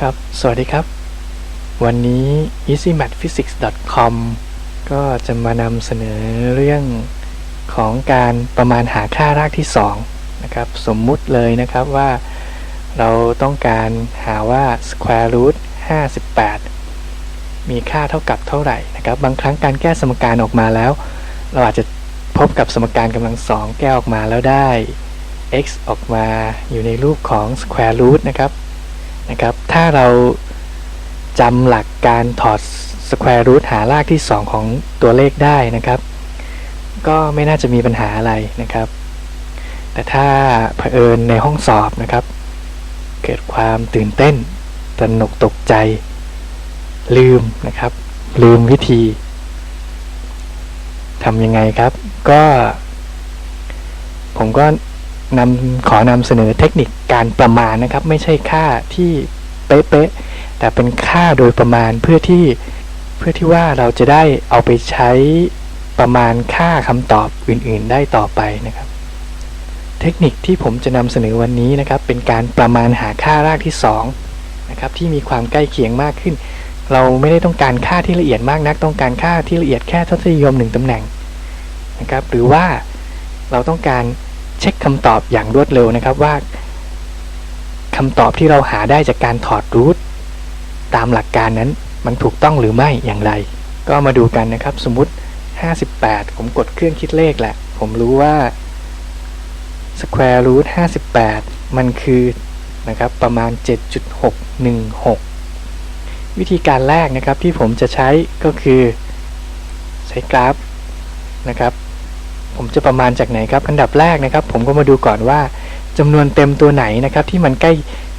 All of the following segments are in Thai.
ครับ สวัสดีครับ วันนี้ easymathphysics.com ก็จะมานำเสนอเรื่องของการประมาณหาค่ารากที่2นะครับสมมุติเลยนะครับว่าเราต้องการหาว่า square root 58 มีค่าเท่ากับเท่าไหร่นะครับ บางครั้งการแก้สมการออกมาแล้ว เราอาจจะพบกับสมการกำลังสองแก้ออกมาแล้วได้ x ออกมาอยู่ในรูปของ square root นะครับนะครับ ถ้าเราจำหลักการถอด square root หารากที่ 2 ของตัวเลขได้นะครับ ก็ไม่น่าจะมีปัญหาอะไรนะครับ แต่ถ้าเผอิญในห้องสอบนะครับ เกิดความตื่นเต้นตระหนกตกใจ ลืมนะครับ ลืมวิธีทำยังไงครับ ก็ ผมก็นำขอนำเสนอเทคนิคการประมาณนะครับ ไม่ใช่ค่าที่ เป๊ะๆแต่เป็นค่าโดยประมาณเพื่อที่เพื่อที่ว่าเราจะได้เอาไปใช้ประมาณค่าคำตอบอื่นๆ ได้ต่อไปนะครับ เทคนิคที่ผมจะนำเสนอวันนี้นะครับ เป็นการประมาณหาค่ารากที่2นะครับที่มีความใกล้เคียงมากขึ้น เราไม่ได้ต้องการค่าที่ละเอียดมากนัก ต้องการค่าที่ละเอียดแค่ทศนิยมหนึ่งตำแหน่งนะครับ หรือว่าเราต้องการเช็คคำตอบอย่างรวดเร็วนะครับว่า คำตอบที่เราหาได้จากการถอดรูทตามหลักการนั้นมันถูกต้องหรือไม่อย่างไร ก็มาดูกันนะครับ สมมุติ 58 ผมกดเครื่องคิดเลขแหละ ผมรู้ว่า square root 58 มันคือนะครับประมาณ 7.616 วิธีการแรกนะครับที่ผมจะใช้ก็คือใช้กราฟนะครับ ผมจะประมาณจากไหนครับ อันดับแรกนะครับ ผมก็มาดูก่อนว่า จำนวนเต็มตัวไหนนะครับ ที่มันใกล้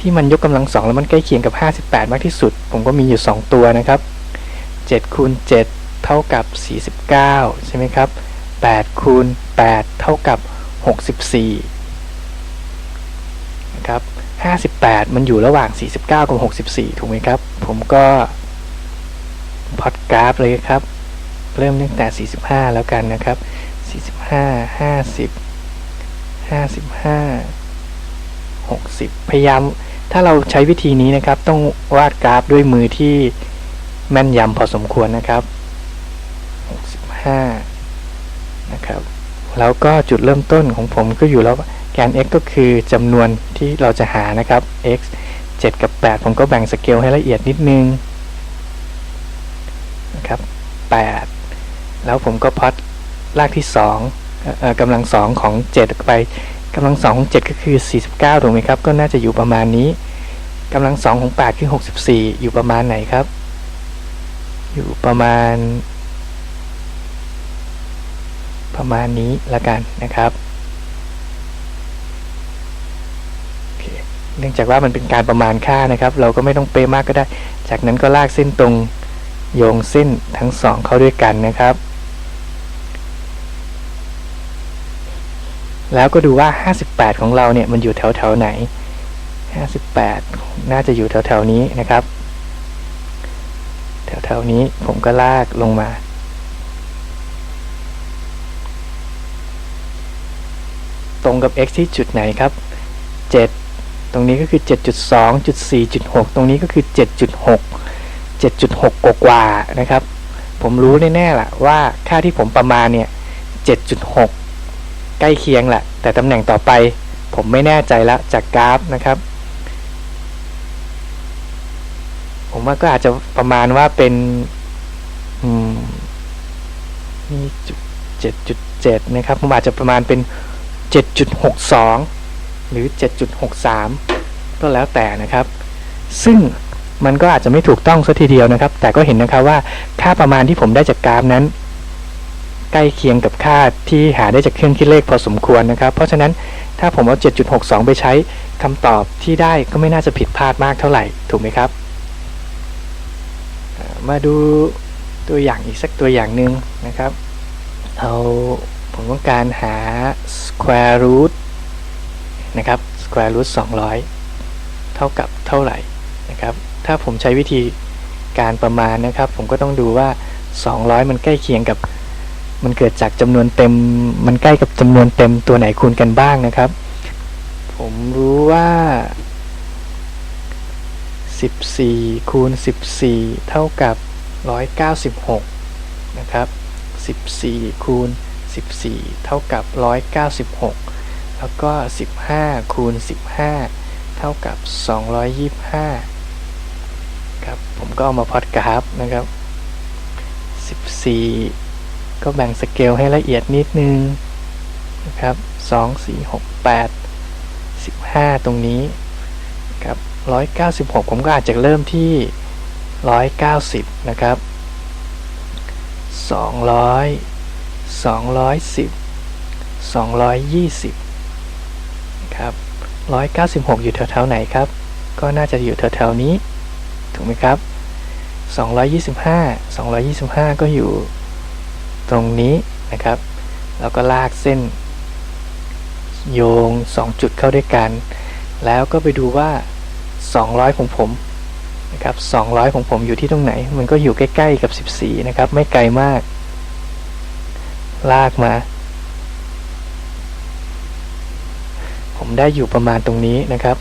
ที่มันยกกำลังสองแล้วมันใกล้เคียงกับ 58 มากที่สุด ผมก็มีอยู่ 2 ตัวนะครับ7คูณ7เท่ากับ 49 ใช่ไหมครับ8คูณ8เท่ากับ 64นะครับ58 มันอยู่ระหว่าง 49 กับ 64 ถูกไหมครับ ผมก็พอดกราฟเลยครับ เริ่มตั้งแต่ 45 แล้วกันนะครับ 45 50 55 60 พยายามถ้าเราใช้วิธีนี้นะครับ ต้องวาดกราฟด้วยมือที่แม่นยำพอสมควรนะครับ 65 นะครับ แล้วก็จุดเริ่มต้นของผมก็อยู่แล้วแกน x ก็คือจำนวนที่เราจะหานะครับ x 7 กับ 8 ผมก็แบ่งสเกลให้ละเอียดนิดนึงนะครับ 8 แล้วผมก็พอดรากที่2กำลังสองของ 7 ไป กำลังสองของ 7 ก็คือ 49ถูกไหมครับ ก็น่าจะอยู่ประมาณนี้กำลังสองของ 8 คือ 64 อยู่ประมาณไหนครับ อยู่ประมาณ ประมาณนี้ละกันนะครับเนื่องจากว่ามันเป็นการประมาณค่านะครับ เราก็ไม่ต้องเป๊ะมากก็ได้ จากนั้นก็ลากเส้นตรงโยงเส้นทั้งสองเข้าด้วยกันนะครับ แล้วก็ดูว่า 58 ของเราเนี่ยมันอยู่แถวแถวไหน 58 น่าจะอยู่แถวแถวนี้นะครับ แถวแถวนี้ผมก็ลากลงมาตรงกับ x ที่จุดไหนครับ 7 ตรงนี้ก็คือ 7.2 4.6 ตรงนี้ก็คือ 7.6 7.6 กว่านะครับ ผมรู้แน่ๆล่ะว่าค่าที่ผมประมาณเนี่ย 7.6 ใกล้เคียงแหละ แต่ตำแหน่งต่อไปผมไม่แน่ใจแล้วจากกราฟนะครับ ผมว่าก็อาจจะประมาณว่าเป็นนี่จุดเจ็ดจุดเจ็ดนะครับ ผมอาจจะประมาณเป็นเจ็ดจุดหกสองหรือเจ็ดจุดหกสามก็แล้วแต่นะครับ ซึ่งมันก็อาจจะไม่ถูกต้องซะทีเดียวนะครับ แต่ก็เห็นนะครับว่าค่าประมาณที่ผมได้จากกราฟนั้น ใกล้เคียงกับ ค่าที่หาได้จากเครื่องคิดเลขพอสมควรนะครับ เพราะฉะนั้นถ้าผมเอา 7.62 ไปใช้คำตอบที่ได้ก็ไม่น่าจะผิดพลาดมากเท่าไหร่ ถูกไหมครับ มาดูตัวอย่างอีกสักตัวอย่างหนึ่งนะครับ เอาผมต้องการหา square root นะครับ square root 200 เท่ากับเท่าไหร่นะครับ ถ้าผมใช้วิธีการประมาณนะครับ ผมก็ต้องดูว่า 200 มันใกล้เคียงกับ มันเกิดจากจำนวนเต็ม มันใกล้กับจำนวนเต็มตัวไหนคูณกันบ้างนะครับ ผมรู้ว่า14คูณ14เท่ากับ196นะครับ14คูณ14เท่ากับ196แล้วก็15คูณ15เท่ากับ225ครับ ผมก็เอามาพอดกราฟนะครับ14 ก็แบ่งสเกลให้ละเอียดนิดนึงนะครับ2 4 6 8 15ตรงนี้ครับ196ผมก็อาจจะเริ่มที่190นะครับ200 210 220ครับ196อยู่แถวๆไหนครับ ก็น่าจะอยู่แถวๆนี้ ถูกไหมครับ225 225ก็อยู่ ตรงนี้นะครับ แล้วก็ลากเส้น โยง 2 จุดเข้าด้วยกัน แล้วก็ไปดูว่า 200 ของผมนะครับ200 ของผมอยู่ที่ตรงไหน มันก็อยู่ใกล้ๆกับ 14 นะครับ ไม่ไกลมาก ลากมา ผมได้อยู่ประมาณตรงนี้นะครับ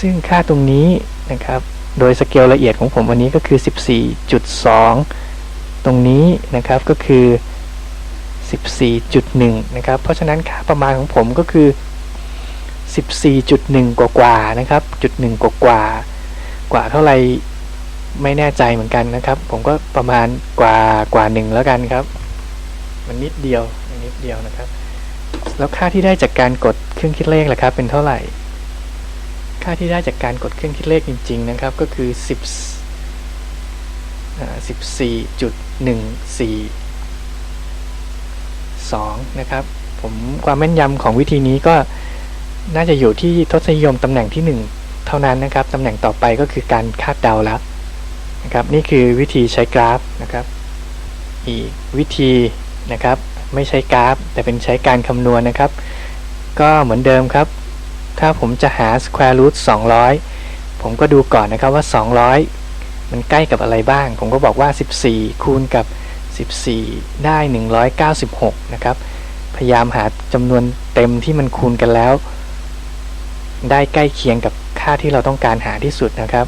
ซึ่งค่าตรงนี้นะครับ โดยสเกลละเอียดของผมวันนี้ก็คือ 14.2 ตรงนี้นะครับก็คือ 14.1 นะครับ เพราะฉะนั้นค่าประมาณของผมก็คือ 14.1 กว่ากว่าๆนะครับจุดหนึ่งกว่ากว่าๆกว่าเท่าไหร่ไม่แน่ใจเหมือนกันนะครับ ผมก็ประมาณกว่ากว่าหนึ่งแล้วกันครับ มันนิดเดียวนิดเดียวนะครับ แล้วค่าที่ได้จากการกดเครื่องคิดเลขล่ะครับ เป็นเท่าไหร่ ค่าที่ได้จากการกดเครื่องคิดเลขจริง ๆ นะครับ ก็คือ10 14.14 2 นะครับ ผมความแม่นยำของวิธีนี้ก็น่าจะอยู่ที่ทศนิยมตำแหน่งที่ 1 เท่านั้นนะครับ ตำแหน่งต่อไปก็คือการคาดเดาแล้วนะครับ นี่คือวิธีใช้กราฟนะครับ อีกวิธีนะครับ ไม่ใช้กราฟ แต่เป็นใช้การคำนวณนะครับ ก็เหมือนเดิมครับ ถ้าผมจะหา square root 200 ผมก็ดูก่อนนะครับว่า 200 มันใกล้กับอะไรบ้าง ผมก็บอกว่า 14 คูณกับ 14 ได้ 196 นะครับ พยายามหาจำนวนเต็มที่มันคูณกันแล้ว ได้ใกล้เคียงกับค่าที่เราต้องการหาที่สุดนะครับ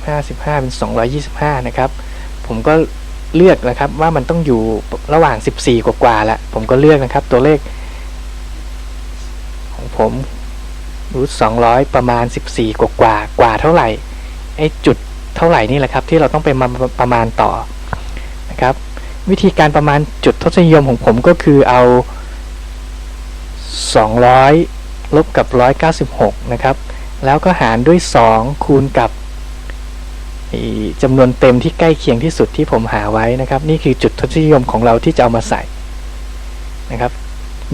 15 15 เป็น 225 นะครับ ผมก็เลือกนะครับว่ามันต้องอยู่ระหว่าง 14 กว่าๆล้วผมก็เลือกนะครับตัวเลข ของผมรูท200 ประมาณ 14 กว่ากว่ากว่าเท่าไหร่ไอ้จุด เท่าไหร่นี่แหละครับที่เราต้องไปมาประมาณต่อนะครับวิธีการประมาณจุดทศนิยมของผมก็คือเอา 200 ลบกับ 196 นะครับ แล้วก็หารด้วย 2 คูณกับจำนวนเต็มที่ใกล้เคียงที่สุดที่ผมหาไว้นะครับ นี่คือจุดทศนิยมของเราที่จะเอามาใส่นะครับ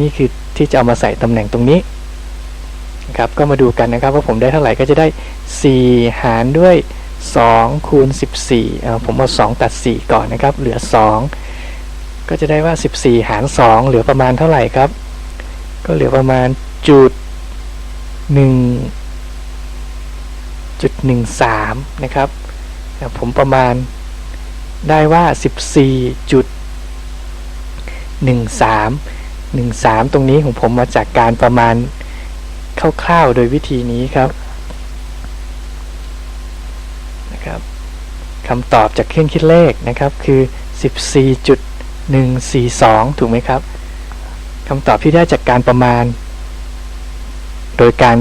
นี่คือที่จะเอามาใส่ตำแหน่งตรงนี้นะครับ ก็มาดูกันนะครับว่าผมได้เท่าไหร่ก็จะได้ 4 หารด้วย 2คูณ14เอ่อผมเอา2ตัด 4 ก่อนนะครับ เหลือ 2 ก็จะได้ว่า 14 หาร 2 เหลือประมาณเท่าไหร่ครับ ก็เหลือประมาณจุด1จุด13นะครับ ผมประมาณได้ว่า 14จุด13 13 ตรงนี้ของผมมาจากการประมาณคร่าวๆ โดยวิธีนี้ครับ คำตอบจากเครื่องคิดเลขนะครับคือ 14.142 ถูกไหมครับคำตอบที่ได้จากการประมาณ โดยการ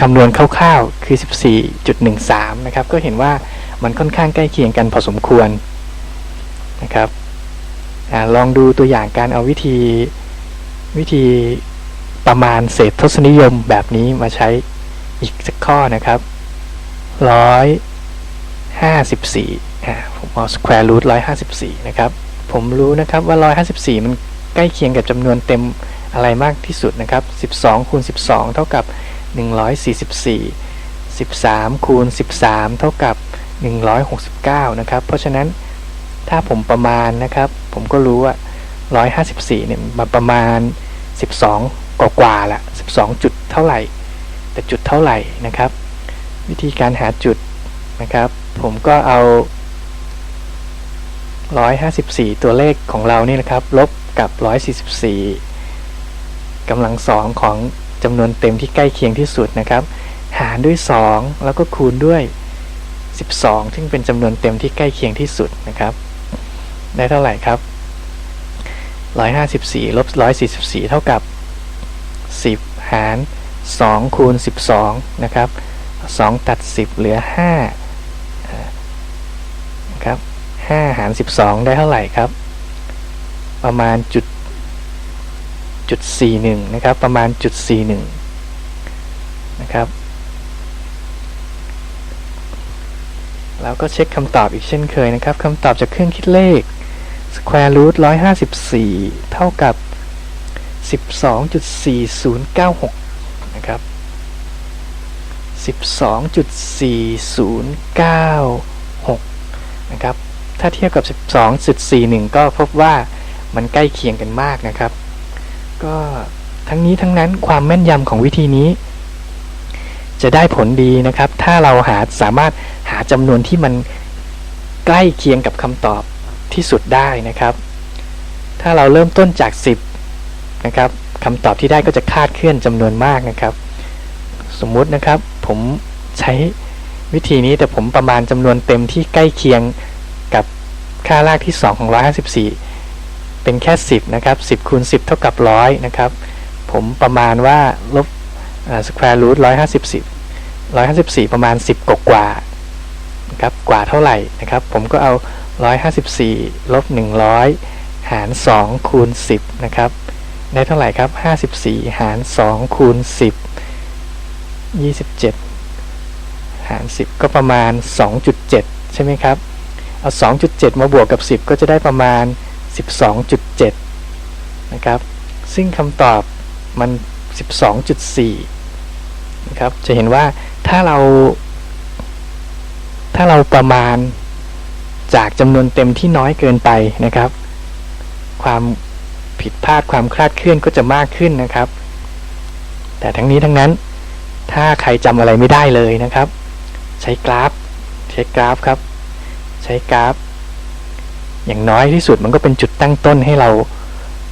คำนวณคร่าวๆคือ 14.13 นะครับ ก็เห็นว่ามันค่อนข้างใกล้เคียงกันพอสมควรนะครับอลองดูตัวอย่างการเอาวิธีวิธีประมาณเศษทศนิยมแบบนี้มาใช้อีกสักข้อนะครับร้อย ห้าสิบสี่อ่าผมเอา square root ร้อยห้าสิบสี่นะครับ ผมรู้นะครับว่าร้อยห้าสิบสี่มันใกล้เคียงกับจำนวนเต็มอะไรมากที่สุดนะครับสิบสองคูณสิบสองเท่ากับหนึ่งร้อยสี่สิบสี่สิบสามคูณสิบสามเท่ากับหนึ่งร้อยหกสิบเก้านะครับ เพราะฉะนั้นถ้าผมประมาณนะครับ ผมก็รู้ว่าร้อยห้าสิบสี่เนี่ยมาประมาณ 12 กว่ากว่าละ 12 จุดเท่าไหร่ แต่จุดเท่าไหร่นะครับ วิธีการหาจุดนะครับ ผมก็เอา 154 ตัวเลขของเรานี่นะครับ ลบกับ 144กำลังสองของจำนวนเต็มที่ใกล้เคียงที่สุดนะครับ หารด้วย 2 แล้วก็คูณด้วย 12 ซึ่งเป็นจำนวนเต็มที่ใกล้เคียงที่สุดนะครับ ได้เท่าไหร่ครับ 154ลบ144 เท่ากับ 10 หาร2คูณ12 นะครับ 2 ตัด 10 เหลือ 5 5 หาร 12 ได้เท่าไหร่ครับ ประมาณจุดจุด41 นะครับ ประมาณจุด41 นะครับ แล้วก็เช็คคำตอบอีกเช่นเคยนะครับคำตอบจากเครื่องคิดเลข square root 154 เท่ากับ 12.4096 นะครับ 12.4096 นะครับ ถ้าเทียบกับ 12.41 ก็พบว่ามันใกล้เคียงกันมากนะครับ ก็ทั้งนี้ทั้งนั้นความแม่นยำของวิธีนี้ จะได้ผลดีนะครับ ถ้าเราหาสามารถหาจำนวนที่มันใกล้เคียงกับคำตอบที่สุดได้นะครับ ถ้าเราเริ่มต้นจาก 10 นะครับคำตอบที่ได้ก็จะคาดเคลื่อนจำนวนมากนะครับ สมมุตินะครับผมใช้วิธีนี้แต่ผมประมาณจำนวนเต็มที่ใกล้เคียง ค่ารากที่ 2 ของ 154 เป็นแค่ 10 นะครับ 10คูณ10 เท่ากับ 100 นะครับ ผมประมาณว่าลบ square root 150 154 ประมาณ 10 กว่ากว่านะครับกว่าเท่าไหร่นะครับ ผมก็เอา 154 ลบ 100 หาร 2 คูณ 10 นะครับ ได้เท่าไหร่ครับ 54 หาร 2 คูณ 10 27 หาร 10 ก็ประมาณ 2.7 ใช่ไหมครับ เอา 2.7 มาบวกกับ 10 ก็จะได้ประมาณ 12.7 นะครับ ซึ่งคำตอบมัน 12.4 นะครับ จะเห็นว่าถ้าเรา ถ้าเราประมาณจากจำนวนเต็มที่น้อยเกินไปนะครับ ความผิดพลาดความคลาดเคลื่อนก็จะมากขึ้นนะครับ แต่ทั้งนี้ทั้งนั้น ถ้าใครจำอะไรไม่ได้เลยนะครับ ใช้กราฟ ใช้กราฟครับ ใช้กราฟ อย่างน้อยที่สุดมันก็เป็นจุดตั้งต้นให้เรา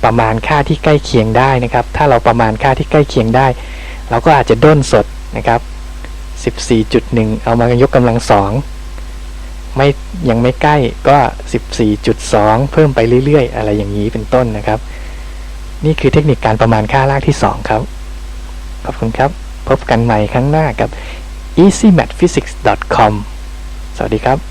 ประมาณค่าที่ใกล้เคียงได้นะครับ ถ้าเราประมาณค่าที่ใกล้เคียงได้ เราก็อาจจะด้นสดนะครับ 14.1 เอามายกกำลังสองไม่ยังไม่ใกล้ก็ 14.2 เพิ่มไปเรื่อยๆ อะไรอย่างนี้เป็นต้นนะครับ นี่คือเทคนิคการประมาณค่ารากที่ 2 ครับ ขอบคุณครับ พบกันใหม่ครั้งหน้ากับ easymathphysics.com สวัสดีครับ